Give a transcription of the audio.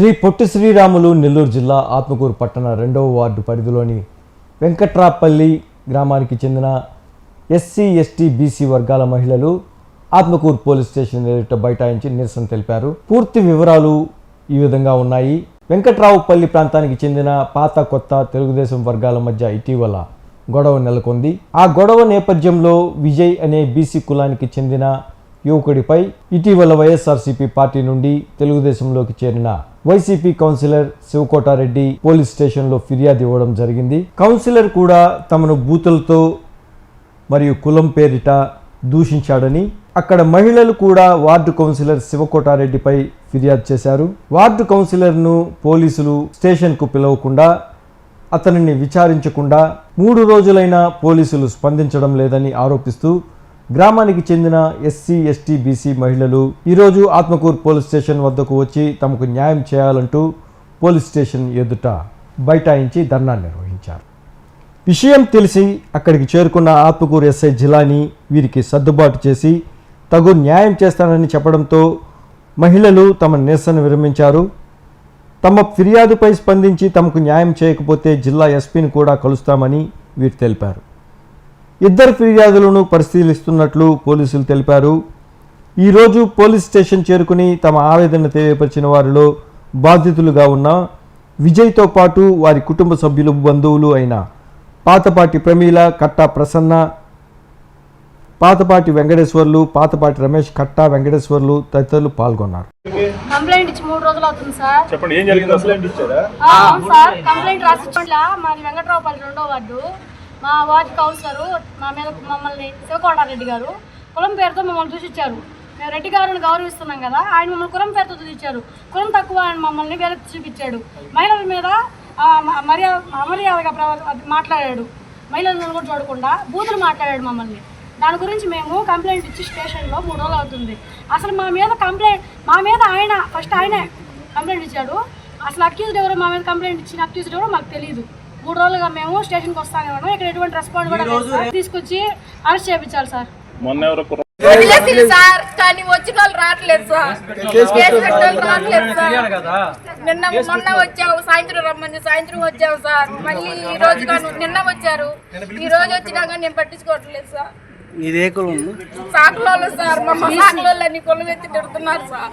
శ్రీ పొట్టి శ్రీరాములు నెల్లూరు జిల్లా ఆత్మకూరు పట్టణ రెండవ వార్డు పరిధిలోని వెంకట్రాపల్లి గ్రామానికి చెందిన ఎస్సీ ఎస్టీ బీసీ వర్గాల మహిళలు ఆత్మకూరు పోలీస్ స్టేషన్ ఎదుట బైఠాయించి నిరసన తెలిపారు. పూర్తి వివరాలు ఈ విధంగా ఉన్నాయి. వెంకట్రావుపల్లి ప్రాంతానికి చెందిన పాత కొత్త తెలుగుదేశం వర్గాల మధ్య ఇటీవల గొడవ నెలకొంది. ఆ గొడవ నేపథ్యంలో విజయ్ అనే బీసీ కులానికి చెందిన యువకుడిపై ఇటీవల వైఎస్ఆర్సీపీ పార్టీ నుండి తెలుగుదేశంలోకి చేరిన వైసీపీ కౌన్సిలర్ శివకోటారెడ్డి పోలీస్ స్టేషన్లో ఫిర్యాదు ఇవ్వడం జరిగింది. కౌన్సిలర్ కూడా తమను బూతులతో మరియు కులం పేరిట దూషించాడని అక్కడ మహిళలు కూడా వార్డు కౌన్సిలర్ శివకోటారెడ్డిపై ఫిర్యాదు చేశారు. వార్డు కౌన్సిలర్ను పోలీసులు స్టేషన్కు పిలవకుండా అతనిని విచారించకుండా మూడు రోజులైనా పోలీసులు స్పందించడం లేదని ఆరోపిస్తూ గ్రామానికి చెందిన ఎస్సీ ఎస్టీ బీసీ మహిళలు ఈరోజు ఆత్మకూరు పోలీస్ స్టేషన్ వద్దకు వచ్చి తమకు న్యాయం చేయాలంటూ పోలీస్ స్టేషన్ ఎదుట బైఠాయించి ధర్నా నిర్వహించారు. విషయం తెలిసి అక్కడికి చేరుకున్న ఆత్మకూరు ఎస్ఐ జిలాని వీరికి సర్దుబాటు చేసి తగు న్యాయం చేస్తానని చెప్పడంతో మహిళలు తమ నిరసన విరమించారు. తమ ఫిర్యాదుపై స్పందించి తమకు న్యాయం చేయకపోతే జిల్లా ఎస్పీని కూడా కలుస్తామని వీరు తెలిపారు. ఇద్దరు ఫిర్యాదులను పరిశీలిస్తున్నట్లు పోలీసులు తెలిపారు. ఈరోజు పోలీస్ స్టేషన్ చేరుకుని తమ ఆవేదన తెలియపరిచిన వారిలో బాధితులుగా ఉన్న విజయ్తో పాటు వారి కుటుంబ సభ్యులు బంధువులు అయిన పాతపాటి ప్రమీల కట్టా ప్రసన్న పాతపాటి వెంకటేశ్వర్లు పాతపాటి రమేష్ కట్టా వెంకటేశ్వర్లు తదితరులు పాల్గొన్నారు. కంప్లైంట్ ఇచ్చి మూడు రోజులు అవుతుంది సార్. చెప్పండి ఏం జరిగింది? కంప్లైంట్ ఇచ్చారా? అవును సార్ కంప్లైంట్ మాది వెంకట్రావుపల్లి రెండో వార్డు. మా వార్డు కౌన్సిలరు మా మీద మమ్మల్ని శివకోటారెడ్డి గారు కులం పేరుతో మమ్మల్ని దూషించారు. మేము రెడ్డి గారిని గౌరవిస్తున్నాం కదా ఆయన మమ్మల్ని కులం పేరుతో దూషించారు. కులం తక్కువ ఆయన మమ్మల్ని వేరే చూపించాడు. మహిళల మీద మర్యాద అమర్యాదగా మాట్లాడాడు. మహిళలను కూడా చూడకుండా బూతులు మాట్లాడాడు మమ్మల్ని. దాని గురించి మేము కంప్లైంట్ ఇచ్చి స్టేషన్లో మూడు రోజులు అవుతుంది. అసలు మా మీద కంప్లైంట్ మా మీద ఆయన ఫస్ట్ ఆయనే కంప్లైంట్ ఇచ్చాడు. అసలు అక్యూజ్డ్ ఎవరో మా మీద కంప్లైంట్ ఇచ్చిన అక్యూజ్డ్ ఎవరో మాకు తెలియదు మూడు రోజులుగా మేము స్టేషన్కి వస్తానే ఉన్నాం. ఇక్కడ ఎటువంటి రెస్పాండ్ కూడా లేదు. సార్. తీసుకొచ్చి అరెస్ట్ చేయించాలి సార్. మొన్న ఎవరో కుర్ర- వదిలేసింది సార్ కానీ వచ్చి వాళ్ళు రావట్లేదు సార్. కేసు పెట్టాలి. రావట్లేదు సార్. నిన్న మొన్న వచ్చావు సాయంత్రం రమ్మని సాయంత్రం వచ్చావు సార్. మళ్ళీ ఈ రోజు కాను నిన్న వచ్చారు. ఈ రోజు వచ్చినా కానీ నేను పట్టించుకోవట్లేదు సార్. ఇదే కులం సాకులోళ్ళు సార్ మమ్మ సాకులోళ్ళు అన్ని కొలు ఎత్తి తిడుతున్నారు సార్.